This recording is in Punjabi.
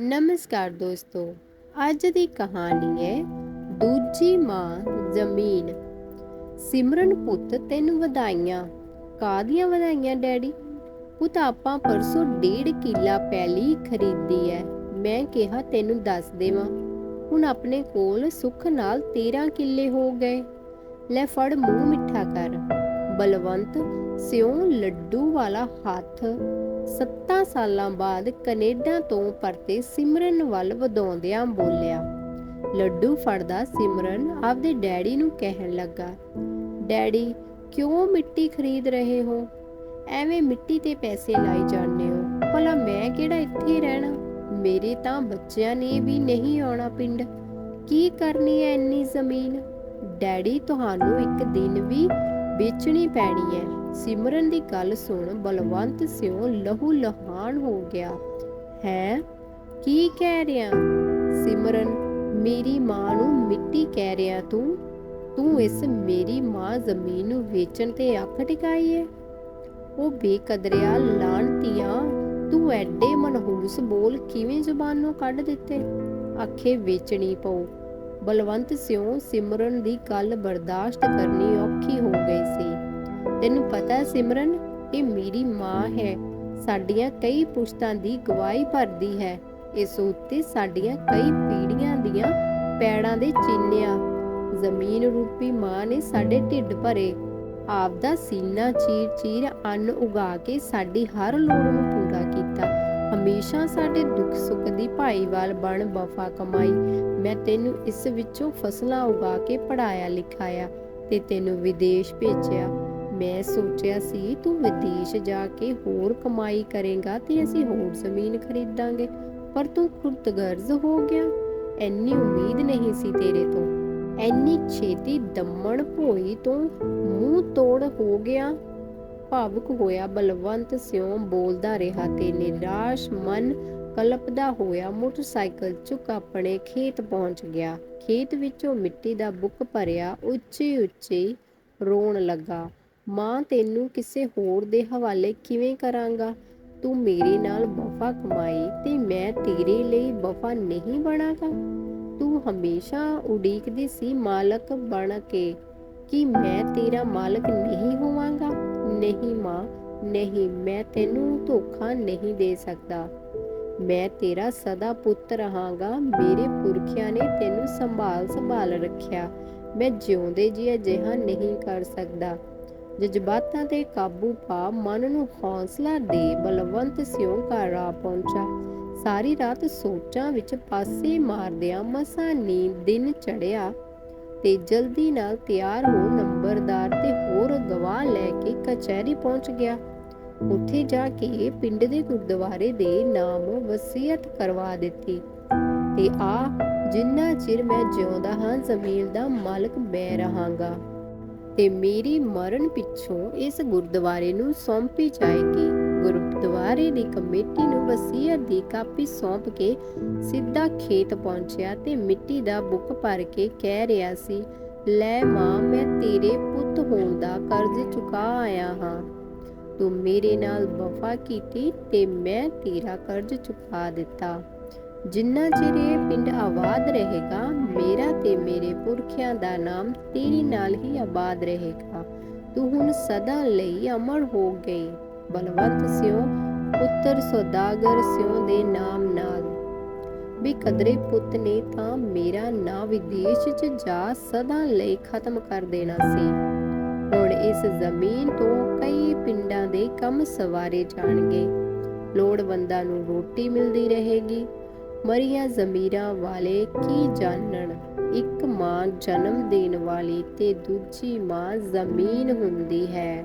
ਨਮਸਕਾਰ ਦੋਸਤੋ, ਅੱਜ ਦੀ ਕਹਾਣੀ ਹੈ ਦੂਜੀ ਮਾਂ ਜ਼ਮੀਨ। ਸਿਮਰਨ ਪੁੱਤ ਤੈਨੂੰ ਵਧਾਈਆਂ। ਕਾਦੀਆਂ ਵਧਾਈਆਂ, ਡੈਡੀ? ਪੁੱਤ, ਆਪਾਂ ਪਰਸੋਂ ਡੇਢ ਕਿੱਲਾ ਪੈਲੀ ਖਰੀਦੀ ਹੈ ਮੈਂ ਕਿਹਾ ਤੈਨੂੰ ਦੱਸ ਦੇਵਾਂ। ਹੁਣ ਆਪਣੇ ਕੋਲ ਸੁੱਖ ਨਾਲ 13 ਕਿੱਲੇ ਹੋ ਗਏ। ਲੈ ਫੜ ਮੂੰਹ ਮਿੱਠਾ ਕਰ। ਬਲਵੰਤ ਸਿਉ ਲੱਡੂ ਵਾਲਾ ਹੱਥ 7 ਸਾਲਾਂ ਬਾਅਦ ਕੈਨੇਡਾ ਤੋਂ ਪਰਤੇ ਸਿਮਰਨ ਵੱਲ ਵਧਾਉਂਦਿਆਂ ਬੋਲਿਆ, ਲੱਡੂ ਫੜਦਾ ਸਿਮਰਨ ਆਪਦੇ ਡੈਡੀ ਨੂੰ ਕਹਿਣ ਲੱਗਾ, ਡੈਡੀ, ਕਿਉਂ ਮਿੱਟੀ ਖਰੀਦ ਰਹੇ ਹੋ? ਐਵੇਂ ਮਿੱਟੀ ਤੇ ਪੈਸੇ ਲਾਈ ਜਾਂਦੇ ਹੋ, ਭਲਾ ਮੈਂ ਕਿਹੜਾ ਇੱਥੇ ਰਹਿਣਾ? ਮੇਰੇ ਤਾਂ ਬੱਚਿਆਂ ਨੇ ਵੀ ਨਹੀਂ ਆਉਣਾ ਪਿੰਡ। ਕੀ ਕਰਨੀ ਐ ਇੰਨੀ ਜ਼ਮੀਨ? ਡੈਡੀ, ਤੁਹਾਨੂੰ ਇੱਕ ਦਿਨ ਵੀ ਵੇਚਣੀ ਪੈਣੀ ਹੈ ਸਿਮਰਨ ਦੀ ਗੱਲ ਸੁਣ ਬਲਵੰਤ ਸਿਉ ਲਹੂ ਲਹਾਨ ਹੋ ਗਿਆ। ਹੈ? ਕੀ ਕਹਿ ਰਿਆ ਸਿਮਰਨ, ਮੇਰੀ ਮਾਂ ਨੂੰ ਮਿੱਟੀ ਕਹਿ ਰਿਆ ਤੂੰ? ਤੂੰ ਇਸ ਮੇਰੀ ਮਾਂ ਜ਼ਮੀਨ ਨੂੰ ਵੇਚਣ ਤੇ ਅੱਖ ਟਿਕਾਈ ਹੈ ਉਹ ਬੇਕਦਰਿਆ ਲਾਣਤੀਆਂ, ਤੂੰ ਐਡੇ ਮਨਹੂਸ ਬੋਲ ਕਿਵੇਂ ਜ਼ੁਬਾਨੋਂ ਕੱਢ ਦਿੱਤੇ? ਆਖੇ ਵੇਚਣੀ ਪਊ। ਬਲਵੰਤ ਸਿਉ ਸਿਮਰਨ ਦੀ ਗੱਲ ਬਰਦਾਸ਼ਤ ਕਰਨੀ ਔਖੀ ਹੋ ਗਈ ਸੀ। ਤੈਨੂੰ ਪਤਾ ਸਿਮਰਨ, ਇਹ ਮੇਰੀ ਮਾਂ ਹੈ। ਸਾਡੀਆਂ ਕਈ ਪੁਸ਼ਤਾਂ ਦੀ ਗਵਾਹੀ ਭਰਦੀ ਹੈ। ਇਸ ਉੱਤੇ ਸਾਡੀਆਂ ਕਈ ਪੀੜ੍ਹੀਆਂ ਦੀਆਂ ਪੈੜਾਂ ਦੇ ਚਿੰਨਿਆ। ਜ਼ਮੀਨ ਰੂਪੀ ਮਾਂ ਨੇ ਸਾਡੇ ਢਿੱਡ ਭਰੇ। ਆਪਦਾ ਸੀਨਾ ਚੀਰ ਚੀਰ ਅੰਨ ਉਗਾ ਕੇ ਸਾਡੀ ਹਰ ਲੋੜ ਨੂੰ ਪੂਰਾ ਕੀਤਾ। ਹਮੇਸ਼ਾ ਸਾਡੇ ਦੁੱਖ ਸੁੱਖ ਦੀ ਭਾਈਵਾਲ ਬਣ ਵਫਾ ਕਮਾਈ। ਮੈਂ ਤੈਨੂੰ ਇਸ ਵਿੱਚੋਂ ਫਸਲਾਂ ਉਗਾ ਕੇ ਪੜਾਇਆ ਲਿਖਾਇਆ। ਤੇ ਤੈਨੂੰ ਵਿਦੇਸ਼ ਭੇਜਿਆ। ਮੈਂ ਸੋਚਿਆ ਸੀ, ਤੂੰ ਵਿਦੇਸ਼ ਜਾ ਕੇ ਹੋਰ ਕਮਾਈ ਕਰੇਗਾ ਤੇ ਅਸੀਂ ਹੋਰ ਜ਼ਮੀਨ ਖਰੀਦਾਂਗੇ, ਪਰ ਤੂੰ ਖੁਦਗਰਜ਼ ਹੋ ਗਿਆ। ਐਨੀ ਉਮੀਦ ਨਹੀਂ ਸੀ ਤੇਰੇ ਤੋਂ। ਐਨੀ ਛੇਤੀ ਦਮਣ ਭੋਈ ਤੋਂ ਮੂੰਹ ਤੋੜ ਹੋ ਗਿਆ। ਭਾਵੁਕ ਹੋਇਆ, ਬਲਵੰਤ ਸਿਉ ਬੋਲਦਾ ਰਿਹਾ ਤੇ ਨਿਰਾਸ਼ ਮਨ ਕਲਪਦਾ ਹੋਇਆ ਮੋਟਰਸਾਈਕਲ ਚੁੱਕ ਆਪਣੇ ਖੇਤ ਪਹੁੰਚ ਗਿਆ। ਖੇਤ ਵਿੱਚੋਂ ਮਿੱਟੀ ਦਾ ਬੁੱਕ ਭਰਿਆ, ਉੱਚੀ ਉੱਚੀ ਰੋਣ ਲੱਗਾ। ਮਾਂ, ਤੈਨੂੰ ਕਿਸੇ ਹੋਰ ਦੇ ਹਵਾਲੇ ਕਿਵੇਂ ਕਰਾਂਗਾ? ਤੂੰ ਮੇਰੇ ਨਾਲ ਵਫਾ ਕਮਾਈ ਤੇ ਮੈਂ ਤੇਰੇ ਲਈ ਵਫਾ ਨਹੀਂ ਬਣਾਂਗਾ। ਤੂੰ ਹਮੇਸ਼ਾ ਉਡੀਕਦੀ ਸੀ ਮਾਲਕ ਬਣ ਕੇ ਕਿ ਮੈਂ ਤੇਰਾ ਮਾਲਕ ਨਹੀਂ ਹੋਵਾਂਗਾ। ਨਹੀਂ ਮਾਂ, ਨਹੀਂ, ਮੈਂ ਤੈਨੂੰ ਧੋਖਾ ਨਹੀਂ ਦੇ ਸਕਦਾ। ਮੈਂ ਤੇਰਾ ਸਦਾ ਪੁੱਤ ਰਹਾਂਗਾ, ਮੇਰੇ ਪੁਰਖਿਆਂ ਨੇ ਤੈਨੂੰ ਸੰਭਾਲ ਸੰਭਾਲ ਰੱਖਿਆ। ਮੈਂ ਜਿਉਂਦੇ ਜੀ ਅਜਿਹਾ ਨਹੀਂ ਕਰ ਸਕਦਾ। ਜਜ਼ਬਾਤਾਂ ਤੇ ਕਾਬੂ ਪਾ, ਮਨ ਨੂੰ ਹੌਸਲਾ ਦੇ, ਬਲਵੰਤ ਸਿਉਂ ਘਰ ਆ ਪਹੁੰਚਾ। ਸਾਰੀ ਰਾਤ ਸੋਚਾਂ ਵਿੱਚ ਪਾਸੇ ਮਾਰਦਿਆਂ ਮਸਾ ਨੀਂਦ ਦਿਨ ਚੜਿਆ ਤੇ ਜਲਦੀ ਨਾਲ ਤਿਆਰ ਹੋ ਨੰਬਰਦਾਰ ਤੇ ਹੋਰ ਗਵਾਹ ਲੈ ਕੇ ਕਚਹਿਰੀ ਪਹੁੰਚ ਗਿਆ। ਉੱਥੇ ਜਾ ਕੇ ਪਿੰਡ ਦੇ ਗੁਰਦੁਆਰੇ ਦੇ ਨਾਮ ਵਸੀਅਤ ਕਰਵਾ ਦਿੱਤੀ। ਤੇ ਆ ਜਿੰਨਾ ਚਿਰ ਮੈਂ ਜਿਉਂਦਾ ਹਾਂ, ਜ਼ਮੀਨ ਦਾ ਮਾਲਕ ਮੈਂ ਰਹਾਂਗਾ। ਤੇ ਮੇਰੀ ਮਰਨ ਪਿੱਛੋਂ ਇਸ ਗੁਰਦੁਆਰੇ ਨੂੰ ਸੌਂਪੀ ਜਾਏਗੀ। ਗੁਰਦੁਆਰੇ ਦੀ ਕਮੇਟੀ ਨੂੰ ਵਸੀਅਤ ਦੀ ਕਾਪੀ ਸੌਂਪ ਕੇ ਸਿੱਧਾ ਖੇਤ ਪਹੁੰਚਿਆ ਤੇ ਮਿੱਟੀ ਦਾ ਬੁੱਕ ਭਰ ਕੇ ਕਹਿ ਰਿਹਾ ਸੀ ਲੈ ਮਾਂ, ਮੈਂ ਤੇਰੇ ਪੁੱਤ ਹੋਣ ਦਾ ਕਰਜ਼ ਚੁਕਾ ਆਇਆ ਹਾਂ। ਤੂੰ ਮੇਰੇ ਨਾਲ ਵਫਾ ਕੀਤੀ ਤੇ ਮੈਂ ਤੇਰਾ ਕਰਜ਼ ਚੁਕਾ ਦਿੱਤਾ। ਜਿੰਨਾ ਚਿਰ ਇਹ ਪਿੰਡ ਆਬਾਦ ਰਹੇਗਾ, ਮੇਰਾ ਤੇ ਮੇਰੇ ਪੁਰਖਿਆਂ ਦਾ ਨਾਮ ਤੇਰੇ ਨਾਲ ਹੀ ਆਬਾਦ ਰਹੇਗਾ। ਤੂੰ ਹੁਣ ਸਦਾ ਲਈ ਅਮਰ ਹੋ ਗਈ। ਬਲਵੰਤ ਸਿਓ ਪੁੱਤਰ ਸੌਦਾਗਰ ਸਿਓ ਦੇ ਨਾਮ ਨਾਲ ਵੀ ਕਦਰੇ ਪੁੱਤ ਨੇ ਤਾਂ ਮੇਰਾ ਨਾਂ ਵਿਦੇਸ਼ 'ਚ ਜਾ ਸਦਾ ਲਈ ਖਤਮ ਕਰ ਦੇਣਾ ਸੀ। ਹੁਣ ਇਸ ਜ਼ਮੀਨ ਤੋਂ ਕਈ ਪਿੰਡਾਂ ਦੇ ਕੰਮ ਸਵਾਰੇ ਜਾਣਗੇ। ਲੋੜਵੰਦਾਂ ਨੂੰ ਰੋਟੀ ਮਿਲਦੀ ਰਹੇਗੀ। ਮਰੀਆਂ ਜ਼ਮੀਰਾਂ ਵਾਲੇ ਕੀ ਜਾਣਨ? ਇੱਕ ਮਾਂ ਜਨਮ ਦੇਣ ਵਾਲੀ ਤੇ ਦੂਜੀ ਮਾਂ ਜ਼ਮੀਨ ਹੁੰਦੀ ਹੈ।